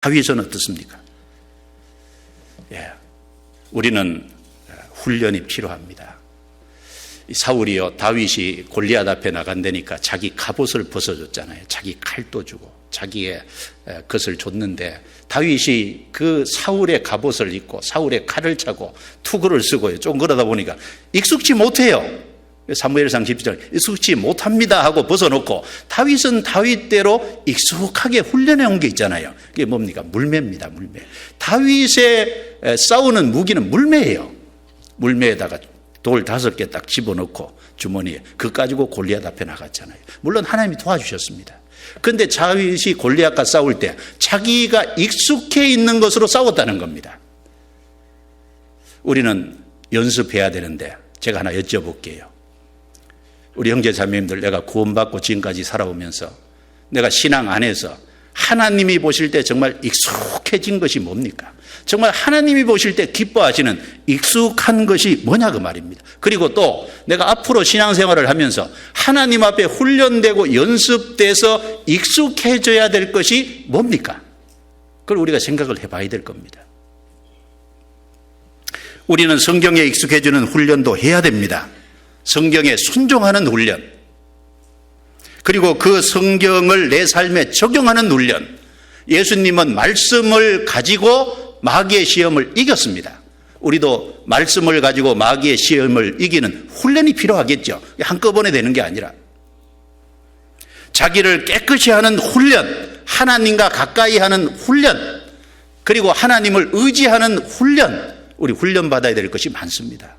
다윗은 어떻습니까? 예, 우리는 훈련이 필요합니다. 이 사울이요 다윗이 골리앗 앞에 나간다니까 자기 갑옷을 벗어줬잖아요. 자기 칼도 주고 자기의 에, 것을 줬는데 다윗이 그 사울의 갑옷을 입고 사울의 칼을 차고 투구를 쓰고요. 좀 그러다 보니까 익숙지 못해요. 사무엘상 17절 익숙지 못합니다 하고 벗어놓고 다윗은 다윗대로 익숙하게 훈련해 온 게 있잖아요. 그게 뭡니까? 물매입니다. 물매. 다윗의 에, 싸우는 무기는 물매예요. 물매에다가 돌 다섯 개 딱 집어넣고 주머니에 그 가지고 골리앗 앞에 나갔잖아요. 물론 하나님이 도와주셨습니다. 근데 다윗이 골리앗과 싸울 때 자기가 익숙해 있는 것으로 싸웠다는 겁니다. 우리는 연습해야 되는데 제가 하나 여쭤볼게요. 우리 형제 자매님들 내가 구원받고 지금까지 살아오면서 내가 신앙 안에서 하나님이 보실 때 정말 익숙해진 것이 뭡니까? 정말 하나님이 보실 때 기뻐하시는 익숙한 것이 뭐냐 그 말입니다. 그리고 또 내가 앞으로 신앙생활을 하면서 하나님 앞에 훈련되고 연습돼서 익숙해져야 될 것이 뭡니까? 그걸 우리가 생각을 해봐야 될 겁니다. 우리는 성경에 익숙해지는 훈련도 해야 됩니다. 성경에 순종하는 훈련. 그리고 그 성경을 내 삶에 적용하는 훈련. 예수님은 말씀을 가지고 마귀의 시험을 이겼습니다. 우리도 말씀을 가지고 마귀의 시험을 이기는 훈련이 필요하겠죠. 한꺼번에 되는 게 아니라. 자기를 깨끗이 하는 훈련, 하나님과 가까이 하는 훈련, 그리고 하나님을 의지하는 훈련, 우리 훈련 받아야 될 것이 많습니다.